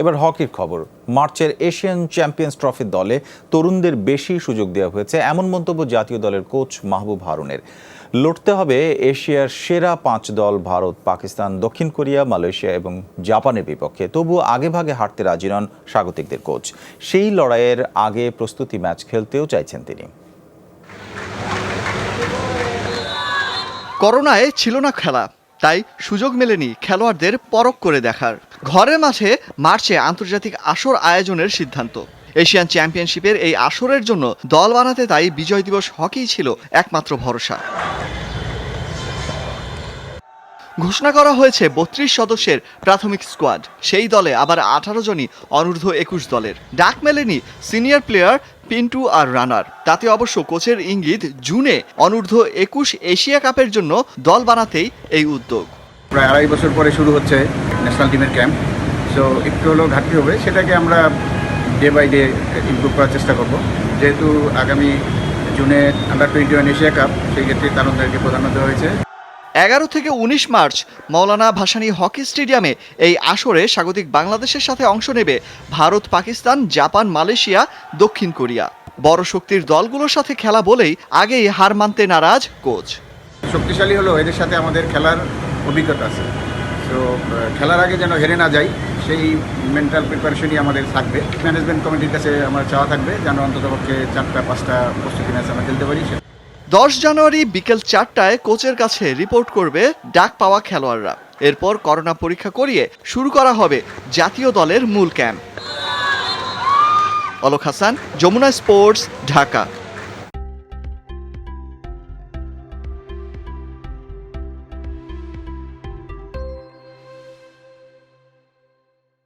এবার হকির খবর। মার্চের এশিয়ান চ্যাম্পিয়ন্স ট্রফির দলে তরুণদের বেশি সুযোগ দেওয়া হয়েছে এমন মন্তব্য জাতীয় দলের কোচ মাহবুব হারুনের। লড়তে হবে এশিয়ার সেরা পাঁচ দল ভারত, পাকিস্তান, দক্ষিণ কোরিয়া, মালয়েশিয়া এবং জাপানের বিপক্ষে। তবুও আগেভাগে হারতে রাজি নন স্বাগতিকদের কোচ। সেই লড়াইয়ের আগে প্রস্তুতি ম্যাচ খেলতেও চাইছেন তিনি। করোনায় ছিল না খেলা। তাই সুযোগ মেলেনি খেলোয়াড়দের পরখ করে দেখার। ঘরের মাঠে মার্চে আন্তর্জাতিক আসর আয়োজনের সিদ্ধান্ত। এশিয়ান চ্যাম্পিয়নশিপের এই আসরের জন্য দল বানাতে তাই বিজয় দিবস হকিই ছিল একমাত্র ভরসা। ঘোষণা করা হয়েছে বত্রিশ সদস্যের প্রাথমিক স্কোয়াড। সেই দলে আবার আঠারো জনই অনূর্ধ্ব একুশ দলের। ডাক মেলেনি সিনিয়র প্লেয়ার পিন্টু আর রানার। তাতে অবশ্য কোচের ইঙ্গিত, জুনে অনূর্ধ্ব একুশ এশিয়া কাপের জন্য দল বানাতেই এই উদ্যোগ। প্রায় আড়াই বছর পরে শুরু হচ্ছে ন্যাশনাল টিমের ক্যাম্প। সো একটু হলেও ঘাটতি হবে, সেটাকে আমরা ডে বাই ডে ইমপ্রুভ করার চেষ্টা করব। যেহেতু আগামী জুনে under twenty one Asia cup, সেই ক্ষেত্রে তারুণদেরকে দেওয়া হয়েছে। এগারো থেকে উনিশ মার্চ মৌলানা ভাসানী হকি স্টেডিয়ামে এই আসরে স্বাগতিক বাংলাদেশের সাথে অংশ নেবে ভারত, পাকিস্তান, জাপান, মালয়েশিয়া, দক্ষিণ কোরিয়া। বড় শক্তির দলগুলোর সাথে খেলা বলেই আগেই হার মানতে নারাজ কোচ। শক্তিশালী হলো, এদের সাথে আমাদের খেলার অভিজ্ঞতা আছে। সো খেলার আগে যেন হেরে না যাই, সেই মেন্টাল প্রিপারেশনই আমাদের থাকবে। ম্যানেজমেন্ট কমিটির কাছে আমার চাওয়া থাকবে, যেন অন্ততপক্ষে চারটা, পাঁচটা প্রস্তুতি ম্যাচ আমরা খেলতে পারি। দশ জানুয়ারি বিকেল চারটায় কোচের কাছে রিপোর্ট করবে ডাক পাওয়া খেলোয়াড়রা। এরপর করোনা পরীক্ষা করিয়ে শুরু করা হবে জাতীয় দলের মূল ক্যাম্প। অলোক হাসান, যমুনা স্পোর্টস, ঢাকা।